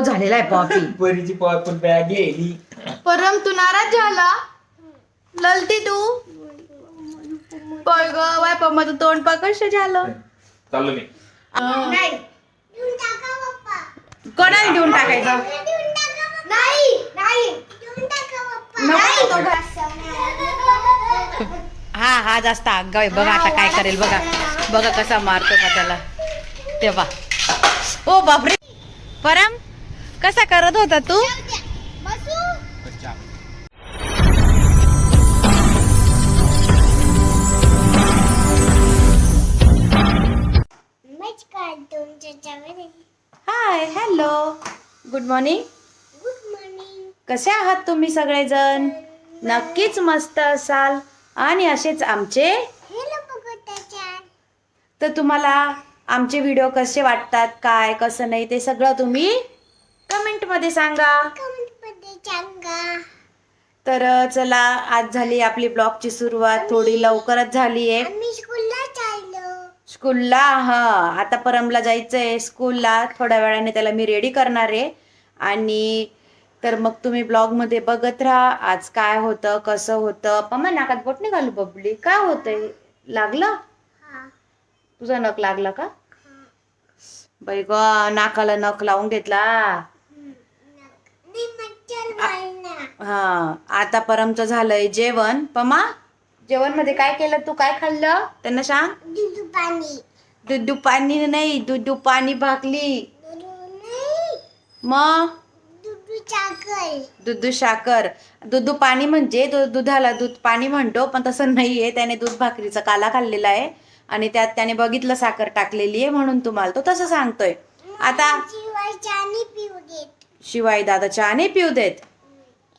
आगाऊ झालेला आहे पॉपी परीची पण बॅग गेली परम तू नाराज झाला? ललती तू? बघ वाय पम्माचं तोंड पा कसं झालं. चाललो मी अं, कोणाला देऊन टाकायचं? नको तो घा- हा हा जास्त आगाव आहे. बघा आता काय करेल. बघा. बघा कसा मारतो का त्याला. तेव्हा. ओ बापरे. परम कसा करत होता तू? Hi hello good morning good morning कसे आहात तुम्ही सगळेजण? नक्कीच मस्त असाल. आणि असेच आमचे? तर तुम्हाला आमचे व्हिडिओ कसे वाटतात काय कसं नाही ते सगळं तुम्ही कमेंटमध्ये सांगा. कमेंटमध्ये सांगा. तर चला आज झाली आपली ब्लॉगची सुरुवात. थोडी लवकरच झाली आहे. आम्ही स्कूलला चाललो. स्कूलला? हा. आता परमला जायचंय स्कूलला. थोड्या वेळाने त्याला मी रेडी करणार आहे. आणि तर मग तुम्ही ब्लॉगमध्ये बघत राहा. आज काय होतं कसं होतं. पम्मा नाकात बोट नाही घालू बबली. काय होतंय? लागलं? हा. तुझा नख लागला का? बाई ग नाकाला नख लावून घेतला. हा आता परमचं झालंय जेवण. पमा जेवणमध्ये काय केलं? तू काय खाल्लं? त्यांना सांग. दुधू पाणी. दुधू पाणी नाही दुधू पाणी भाकली दुधू नाही. मग? दुधू साखर. दुधू पाणी म्हणजे दुधाला दूध पाणी म्हणतो पण तसं नाहीये. त्याने दूध भाकरीचा काला खाल्लेला आहे. आणि त्यात त्याने बघितलं साखर टाकलेली आहे म्हणून तुम्हाला तो तसं सांगतोय. आता शिवाय दादा चहा नाही पिऊ देत.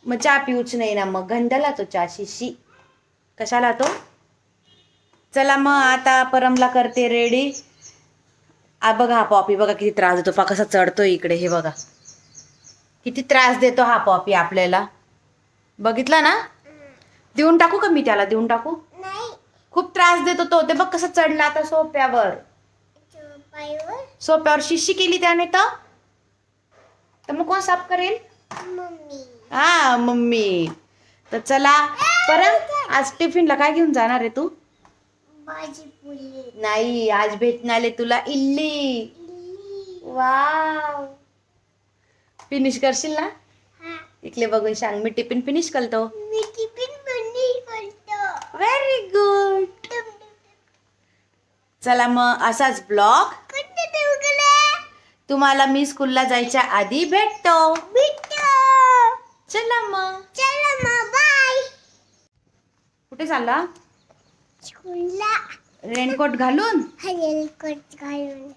मग चहा पिऊच नाही ना मग गंधला तो चहा शिशी. कशाला तो? चला मग आता परमला करते रेडी. आ बघा हा पॉपी बघा किती त्रास देतो. पा कसा चढतो इकडे हे बघा. किती त्रास देतो हा पॉपी आपल्याला. बघितला ना? देऊन टाकू का मी त्याला? देऊन टाकू? नाही. खूप त्रास देतो तो. ते बघ कसं चढला आता सोप्यावर. पायवर. सोप्यावर शिशी केली त्याने तर? तर मग कोण साफ करेल? मम्मी. हा मम्मी. तर चला. परत आज टिफिनला काय घेऊन जाणार आहे तू? नाही आज भेटणार तुला इल्ली. वाव. फिनिश करशील ना? हा. इकडे बघून सांग मी टिफिन फिनिश करतो. व्हेरी गुड चला मग असाच ब्लॉग. तुम्हाला मी स्कूलला जायच्या आधी भेटतो. भेटतो. चला मग. चला मग बाय कुठे चालला? स्कूलला. रेनकोट घालून? हजेल कोट घालून.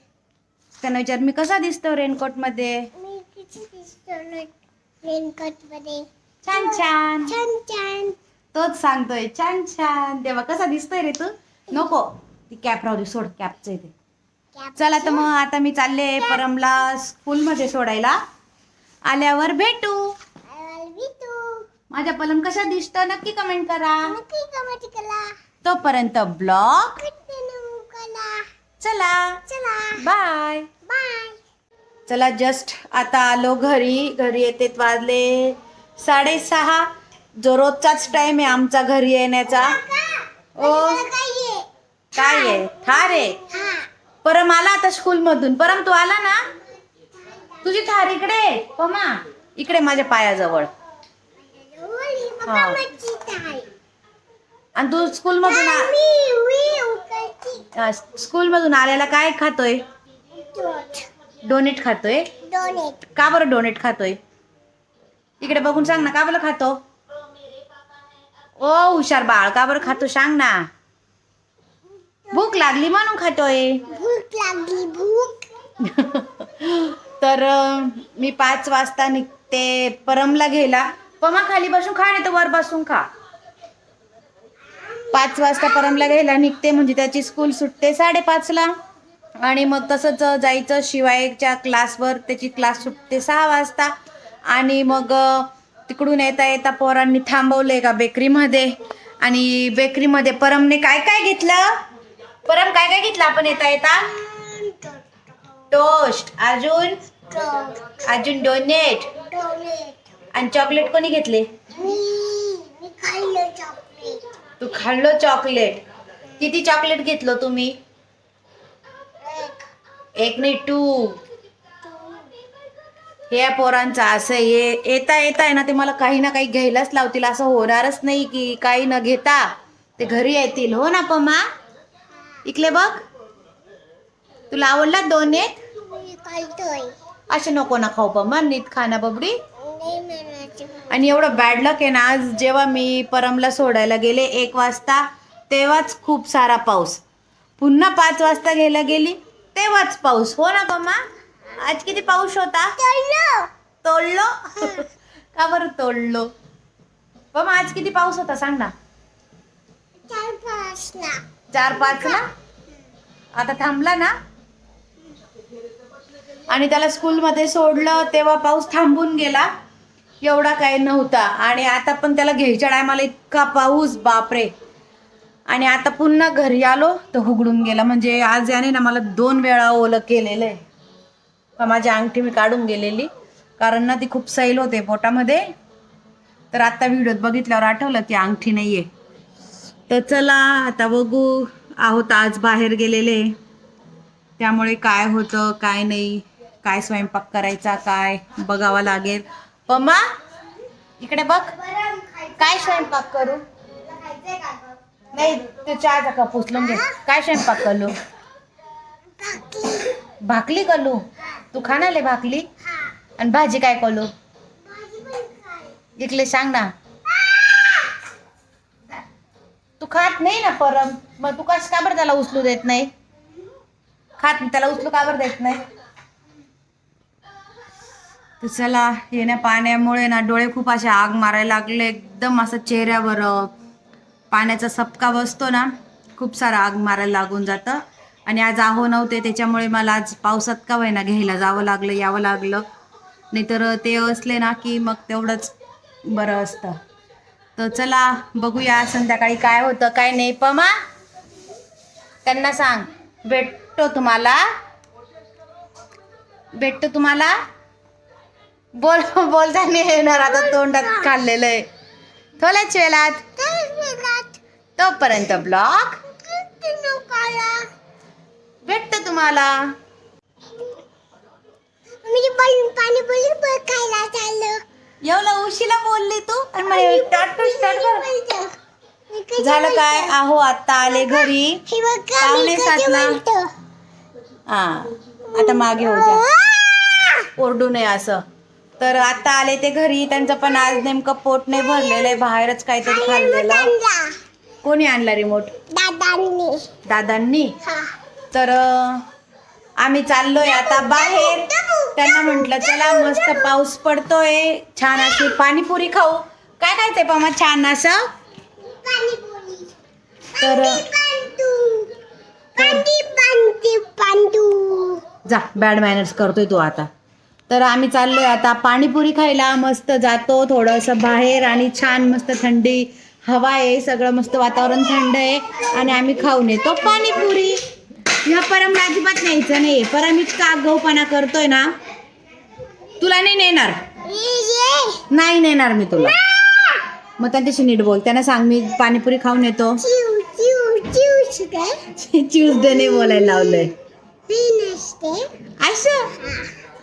त्यांना विचार मी कसा दिसतो रेनकोटमध्ये मी किती दिसतो रेनकोटमध्ये छान छान. छान छान. तोच सांगतोय छान छान. देवा कसा दिसतोय रे तू? नको. ती कॅप राहू दे सोड कॅपच ते. चला तर मग आता मी चालले परमला स्कूलमध्ये सोडायला. आल्यावर भेटू. माझ्या पलम कशा दिसतं नक्की कमेंट करा. नक्की कमेंट करा तोपर्यंत ब्लॉग चला. चला बाय बाय चला जस्ट आता आलो घरी. घरी येते वाजले साडेसहा. जो रोजचाच टाइम आहे आमचा घरी येण्याचा. ओ. काय आहे? थार आहे. परम आला आता स्कूल मधून परम तू आला ना? तुझी थार इकडे. पमा. इकडे माझ्या पायाजवळ. हा. आणि तू स्कूल मधून स्कूल मधून आलेला काय खातोय? डोनेट खातोय? डोनेट का बरं डोनेट खातोय? इकडे बघून सांग ना का बरं खातो? ओ हुशार बाळ का बरं खातो? सांग ना. भूक लागली म्हणून खातोय. भूक लागली भूक. तर अं, मी पाच वाजता निघते परमला घ्यायला. पमा खाली बसून खा नाही तर वर बसून खा. पाच वाजता परमला घ्यायला निघते म्हणजे त्याची स्कूल सुटते साडेपाचला आणि मग तसंच जायचं शिवायच्या क्लासवर त्याची क्लास सुटते सहा वाजता. आणि मग अं, तिकडून येता येता पोरांनी थांबवलंय का बेकरीमध्ये आणि बेकरीमध्ये परमने काय काय घेतलं? परम काय काय घेतलं आपण येता येता? टोस्ट. अजून? अजून डोनेट. आणि चॉकलेट कोणी घेतले? तू खाल्लो चॉकलेट. किती चॉकलेट घेतलं तुम्ही? एक नाही टू. हे पोरांचं असं ये येता येता आहे ना ते मला काही ना काही घ्यायलाच लावतील. असं होणारच नाही की काही न घेता ते घरी येतील. हो ना पमा? इकले बघ. तुला आवडला दोन एक असे नको ना खाऊ पमा नीट खाना बबडी. आणि एवढं बॅड लक आहे ना आज जेव्हा मी परमला सोडायला गेले एक वाजता तेव्हाच खूप सारा पाऊस. पुन्हा पाच वाजता घ्यायला गेली तेव्हाच पाऊस. हो ना पमा आज किती पाऊस होता? तोडलो. का बरं तोडलो? पमा आज किती पाऊस होता सांग ना. चार पाच ना चार पाच ना आता थांबला ना? आणि त्याला स्कूलमध्ये सोडलं तेव्हा पाऊस थांबून गेला. एवढा काही नव्हता. आणि आता पण त्याला घ्यायच्या टायमाला इतका पाऊस बापरे. आणि आता पुन्हा घरी आलो तर उघडून गेला. म्हणजे आज याने ना मला दोन वेळा ओलं केलेलं आहे. माझी अंगठी मी काढून गेलेली. कारण ना ती खूप सैल होते पोटामध्ये. तर आता व्हिडिओत बघितल्यावर आठवलं की अंगठी नाही आहे तर चला आता बघू. आहोत आज बाहेर गेलेले. त्यामुळे काय होतं काय नाही काय स्वयंपाक करायचा काय बघावा लागेल. पम्मा इकडे बघ. काय स्वयंपाक करू? नाही ते चहाचा कप उचलून घे. काय स्वयंपाक करू? भाकली कलू तू खाणाले भाकली आणि भाजी काय कलू इकडे सांग ना. तू खात नाही ना परम. मग तू कस का बरं त्याला उचलू देत नाही? खात त्याला उचलू का बरं देत नाही? तर चला येण्या पाण्यामुळे ना डोळे खूप असे आग मारायला लागले एकदम असं चेहऱ्यावर पाण्याचा सपका बसतो ना खूप सारा आग मारायला लागून जातं. आणि आज आहो नव्हते त्याच्यामुळे मला आज पावसात का होईना घ्यायला जावं लागलं यावं लागलं. नाहीतर ते असले ना की मग तेवढंच बरं असतं. तर चला बघूया संध्याकाळी काय होतं काय नाही. पमा त्यांना सांग. भेटतो तुम्हाला. भेटतो तुम्हाला. बोल बोलता नाही येणार आता तोंडात खाल्लेलं आहे. थोड्याच वेळात तोपर्यंत ब्लॉग. भेटतं तुम्हाला. मी पाणी पुरी पण खायला चाललं. एवढा उशीला बोलली तू? आणि कर. मी कधी झालं काय? आहो आता आले घरी. कधी सातला. हा आता मागे हो जा. ओरडू नये असं. तर आता आले ते घरी. त्यांचं पण आज नेमकं पोट नाही भरलेलं आहे. बाहेरच काहीतरी खाल्लेलं. कोणी आणला रिमोट दादांनी. दादांनी? तर आम्ही चाललोय आता बाहेर. त्यांना म्हटलं चला मस्त पाऊस पडतोय. छान अशी पाणीपुरी खाऊ. काय खायचंय पमा छान असं? तर जा बॅड मॅनर्स करतोय तू आता. तर आम्ही चाललोय आता पाणीपुरी खायला. मस्त जातो थोडंसं बाहेर आणि छान मस्त थंडी हवा आहे. सगळं मस्त वातावरण थंड आहे. आणि आम्ही खाऊन येतो पाणीपुरी. ह्या परम अजिबात न्यायचं नाही परम इतका आगाऊपणा करतोय ना तुला नाही नेणार. ये नाही नेणार मी तुला. मग त्यांच्याशी नीट बोल. त्यांना सांग मी पाणीपुरी खाऊन येतो. चिव चिव काय बोलायला लावलंय. असं?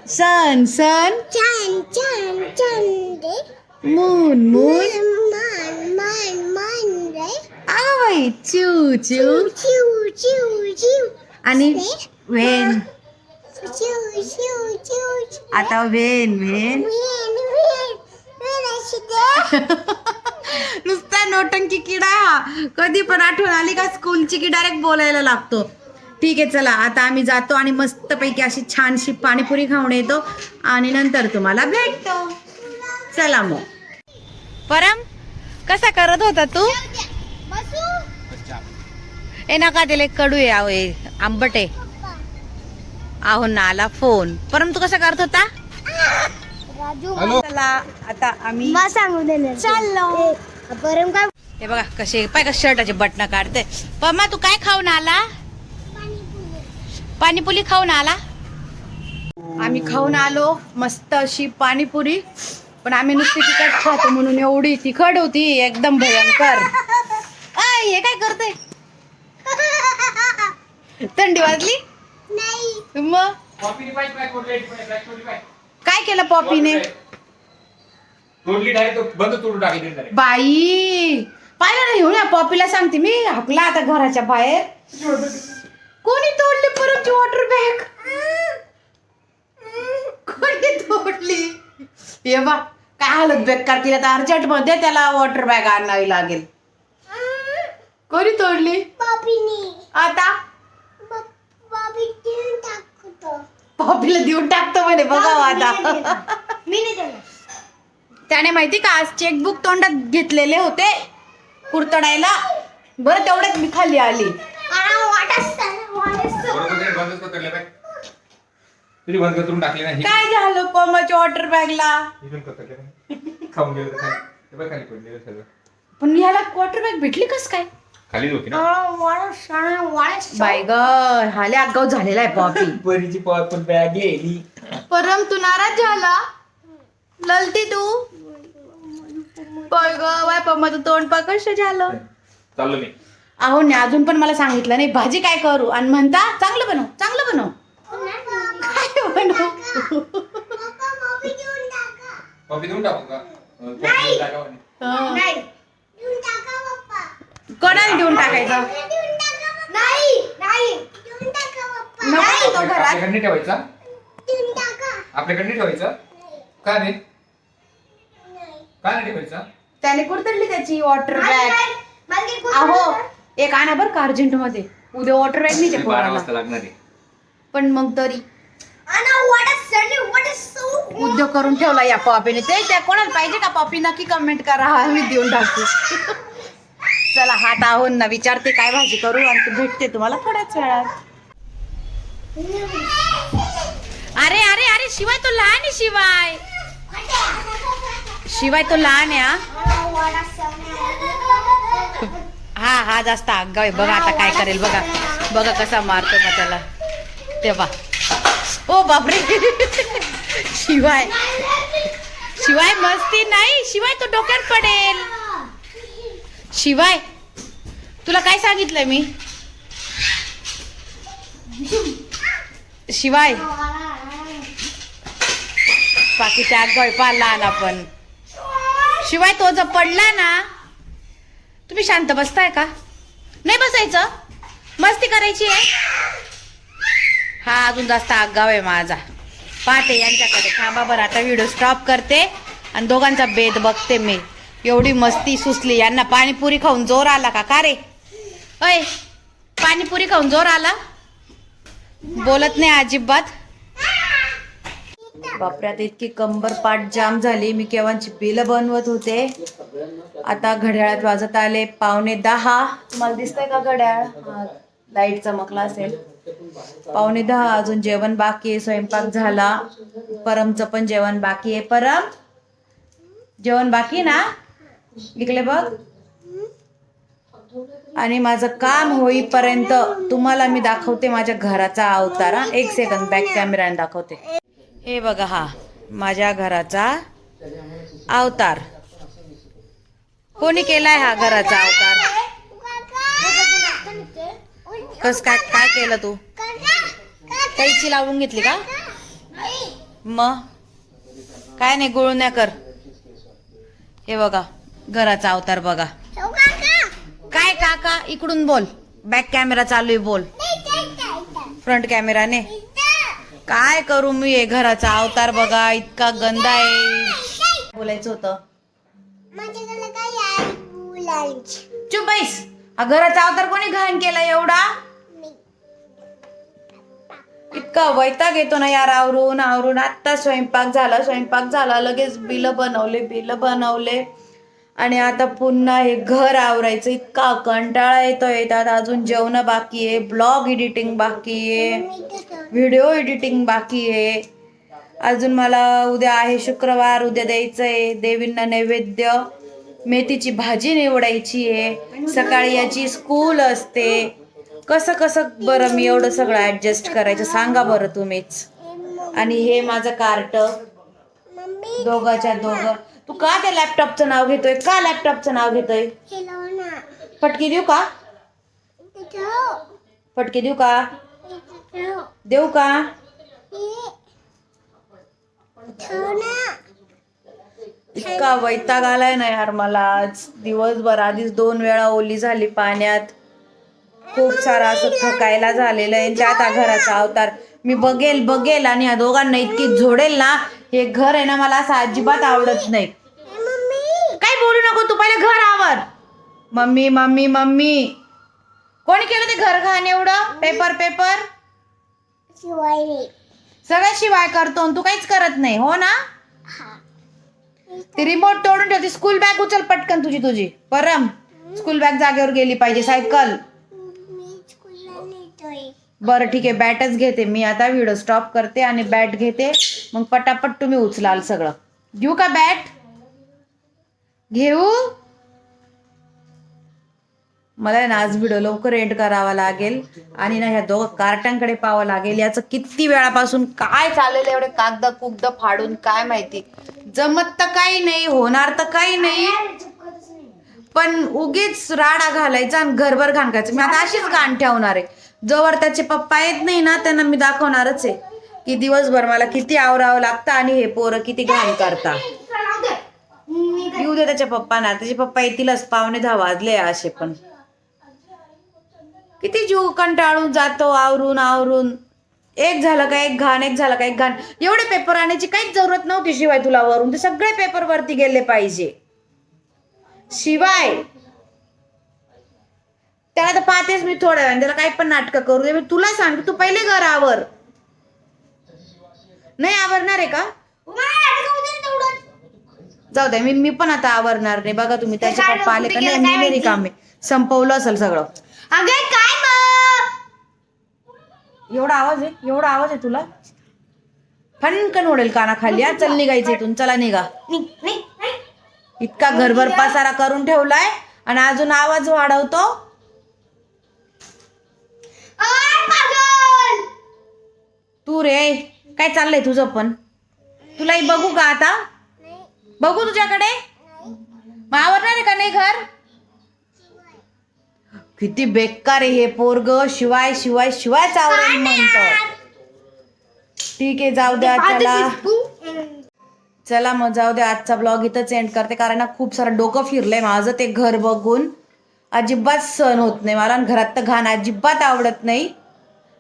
सन सन छान छान छान रे मून मून मान मान मान रे आवय चू चू चिव चिव चिव आणि वेन. आता वेन वेन. नुसता नोटंकी किडा हा. कधी पण आठवण आली का स्कूलची की डायरेक्ट बोलायला लागतो. ठीक आहे चला आता आम्ही जातो आणि मस्तपैकी अशी छानशी पाणीपुरी खाऊन येतो आणि नंतर तुम्हाला भेटतो. चला मग. परम कसा करत होता तू? ए नका त्याला एक कडू हे आंबट. आहे आहो ना आला फोन परम तू कसा करत होता? चला आता आम्ही मा सांगू चाललो. परम काय हे बघा कसे पाय का शर्टाचे बटन काढते. पम्मा तू काय खाऊन आला? पाणीपुरी खाऊन आला? आम्ही खाऊन आलो मस्त अशी पाणीपुरी. पण आम्ही नुसती तिखट खातो म्हणून एवढी तिखट होती एकदम भयंकर. आय, हे काय करते? थंडी वाजली? नाही. मग? काय केलं पॉपीने? तोडली डायरेक्ट तो बंद तोडून टाकली डायरेक्ट बाई पाहिलं नाही एवढ्या पॉपीला सांगते मी. हाकला आता घराच्या बाहेर. कोणी तोडली परमची वॉटर बॅग कोणी तोडली? ये बा काय हालत बेकार केलं तर अर्जंटमध्ये त्याला वॉटर बॅग आणावी लागेल. कोणी तोडली? पॉपीनी. आता? पॉपीला देऊन टाकतो म्हणे बघा आता. मी नाही देणार. त्याने माहिती का आज चेकबुक तोंडात घेतलेले होते कुरतडायला. बरं तेवढ्यात मी खाली आली. तुझी बंद करून टाकली नाही. काय झालं पमाच्या वॉटर बॅगला खाऊन गेलं खाली. पडलेलं सगळं. पण ह्याला वॉटर बॅग भेटली कस काय? खालीच होती ना. बाय ग हाले आगाव झालेला आहे पॉपी. परीची पर्पल बॅग गेली परम तू नाराज झाला? ललती तू? बाय ग बाय पम्माचं तोंड पा कसं झालं. चाललो मी. अहो नाही अजून पण मला सांगितलं नाही भाजी काय करू? आणि म्हणता चांगलं बनव चांगलं बनव. काय बनव? पप्पा पॉपी देऊन टाका का? अं, पॉपी देऊन टाका म्हणे. हं. कोणाला देऊन टाकायचं? नाही नाही. देऊन टाका पप्पा नको. तो घरात आपल्याकडे ठेवायचा? देऊन टाका. आपल्याकडे नाही ठेवायचा? का रे नाही? का नाही ठेवायचा? त्याने कुरतडली त्याची वॉटर बॅग अहो एक आणा बरं का अर्जंटमध्ये उद्या वॉटर बॅग नाही बारा पोराला वाजता लागणार आहे. पण मग तरी. उद्योग करून ठेवला या पॉपीने ते त्या कोणाला पाहिजे का पॉपी नक्की कमेंट करा. हा मी देऊन टाकते चला हात आहून ना विचारते काय भाजी करू आणि भेटते तुम्हाला थोड्याच वेळात. अरे अरे अरे शिवाय तो लहान आहे शिवाय. शिवाय तो लहान आहे हा. हा हा जास्त आगाव आहे. बघा आता काय करेल बघा. बघा कसा मारतो का त्याला. तेव्हा. ओ बापरे. शिवाय. शिवाय मस्ती नाही. शिवाय तो डोक्यात पडेल. शिवाय तुला काय सांगितलंय मी? शिवाय. बाकी त्या आगाव आहे आपण. शिवाय तो जर पडला ना तुम्ही शांत बसताय का? नाही बसायचं. मस्ती करायची आहे. हा अजून जास्त आगाव आहे माझा. पाहते यांच्याकडे थांबा बरं आता व्हिडिओ स्टॉप करते आणि दोघांचा बेद बघते मी. एवढी मस्ती सुचली. यांना पाणीपुरी खाऊन जोर आला का? का रे? अय पाणीपुरी खाऊन जोर आला? बोलत नाही अजिबात. बापऱ्यात इतकी कंबर पाठ जाम झाली. मी केव्हाची बिलं बनवत होते? आता घड्याळात वाजत आले. पावणे दहा. तुम्हाला दिसतंय का घड्याळ? लाइट चमकला असेल. पावणे दहा. अजून जेवण बाकी आहे. स्वयंपाक झाला. परमचं पण जेवण बाकी आहे. परम जेवण बाकी ना? इकडे बघ. आणि माझं काम होईपर्यंत तुम्हाला मी दाखवते माझ्या घराचा अवतार हा. एक सेकंद बॅक कॅमेराने दाखवते. हे बघा हा माझ्या घराचा अवतार. कोणी केलाय हा घराचा अवतार? कस काय काय केलं तू? कैची लावून घेतली का? मग काय नाही गुळण्या कर. हे बघा. घराचा अवतार बघा. काय काका? इकडून बोल. बॅक कॅमेरा चालू आहे बोल. फ्रंट कॅमेराने काय करू मी हे घराचा अवतार बघा? इतका गंदा आहे. बोलायचं होतं. माझ्याकडे चुप बैस. हा घराचा अवतार कोणी घाण केला एवढा? इतका वैताग येतो ना यार आवरून आवरून. आत्ता स्वयंपाक झाला स्वयंपाक झाला. लगेच बिलं बनवले बिलं बनवले. आणि आता पुन्हा हे घर आवरायचं. इतका कंटाळा येतोय. त्यात अजून जेवण बाकी आहे. ब्लॉग एडिटिंग बाकी आहे. व्हिडिओ एडिटिंग बाकी आहे. अजून मला उद्या आहे शुक्रवार. उद्या द्यायचं आहे देवींना नैवेद्य. मेथीची भाजी निवडायची आहे. सकाळी याची स्कूल असते. कसं कसं बरं मी एवढं सगळं ऍडजस्ट करायचं सांगा बरं तुम्हीच. आणि हे माझं कार्ट. दोघाच्या दोघं. तू का त्या लॅपटॉपचं नाव घेतोय? का लॅपटॉपचं नाव घेतोय? खिलौना फटकी देऊ का? फटकी देऊ का? देऊ का? हे. इतका वैताग आलाय ना यार मला आज. दिवसभर आधीच दोन वेळा ओली झाली पाण्यात. खूप सारा असं थकायला झालेलं आहे. त्यात हा घराचा अवतार. मी बघेल बघेल. आणि या दोघांना इतकी झोडेल ना हे घर आहे ना मला असं अजिबात आवडत नाही. काय बोलू नको तू पहिले घर आवर. Mummy mummy mummy. कोणी केलं ते घर घाण एवढं? Paper paper? सगळं शिवाय करतो तू काहीच करत नाही हो ना? ती रिमोट तोडून ठेवते स्कूल बॅग उचल पटकन तुझी तुझी. परम स्कूल बॅग जागेवर गेली पाहिजे सायकल. बरं ठीक आहे बॅटच घेते मी आता व्हिडिओ स्टॉप करते आणि बॅट घेते. मग पटापट तुम्ही उचलाल सगळं. घेऊ का बॅट घेऊ? मला ना आज व्हिडिओ लवकर एंड करावा लागेल. आणि ना ह्या दोघं कार्टांकडे पाहावं लागेल. याचं किती वेळापासून काय चाललेलं एवढे कागद कुगद फाडून काय माहिती. जमत तर काही नाही होणार तर काही नाही. पण उगीच राडा घालायचा आणि घरभर घाण करायचं मी आता अशीच घाण ठेवणार आहे. जोवर त्याचे पप्पा येत नाही ना त्यांना मी दाखवणारच आहे. की दिवसभर मला किती आवरावं लागतं आणि हे पोरं किती घाण करता. येऊ दे त्याच्या पप्पांना त्याचे पप्पा येतीलच पावणे दहा वाजले असे पण. किती जीव कंटाळून जातो आवरून आवरून. एक झालं का एक घाण एक झालं का एक घाण. एवढे पेपर आणायची काहीच जरूरत नव्हती शिवाय तुला वरून. ते सगळे पेपर वरती गेले पाहिजे. शिवाय त्याला तर पाहतेच मी थोड्या वेळाने. त्याला काही पण नाटकं करू दे. मी तुला सांग तू पहिले घर आवर. नाही आवरणार आहे का? जाऊ द्या मी मी पण आता आवरणार नाही. बघा तुम्ही त्याचे पप्पा आले का? नाही मी नाही रिकामे. संपवलं असेल सगळं. अगं काय मग एवढा आवाज आहे? एवढा आवाज आहे तुला? फणकन ओढेल कानाखाली हा. चल निघायचं इथून. चला निघा. इतका घरभर पसारा करून ठेवलाय आणि अजून आवाज वाढवतो. तू रे काय चाललंय तुझं पण? तुलाही बघू का आता? बघू तुझ्याकडे? मग आवडणार आहे का नाही घर? किती बेकार आहे हे पोरग शिवाय शिवाय शिवाय चावरेल म्हणतो. ठीक आहे जाऊ द्या चला. चला मग जाऊ द्या आजचा ब्लॉग इथंच एंड करते कारण ना खूप सारं डोकं फिरलंय माझं ते घर बघून. अजिबात सहन होत नाही मला घरात तर घाण अजिबात आवडत नाही.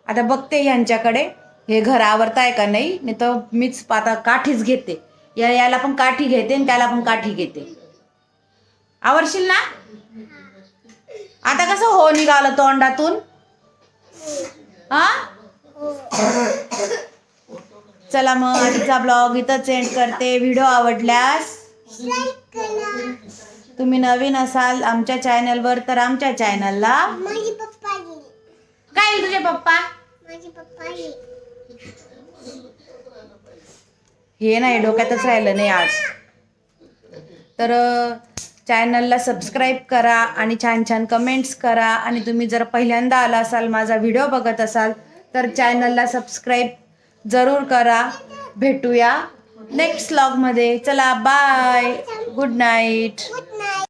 आता बघते ह्यांच्याकडे. हे घर आवडताय का नाही? नाही तर मीच आता काठीच घेते. या याला पण काठी घेते आणि त्याला पण काठी घेते. आवडशील ना? आता कसं हो निघालं तोंडातून? हा? चला मग आजचा ब्लॉग इथंच एंड करते. व्हिडिओ आवडल्यास तुम्ही नवीन असाल आमच्या चॅनलवर तर आमच्या चॅनलला काय तुझे पप्पा? माझी पप्पा गेली हे नाही डोक्यातच राहिलं नाही आज. तर चॅनलला सबस्क्राईब करा आणि छान छान कमेंट्स करा. आणि तुम्ही जर पहिल्यांदा आला असाल माझा व्हिडिओ बघत असाल तर चॅनलला सबस्क्राईब जरूर करा. भेटूया नेक्स्ट ब्लॉगमध्ये चला बाय गुड नाईट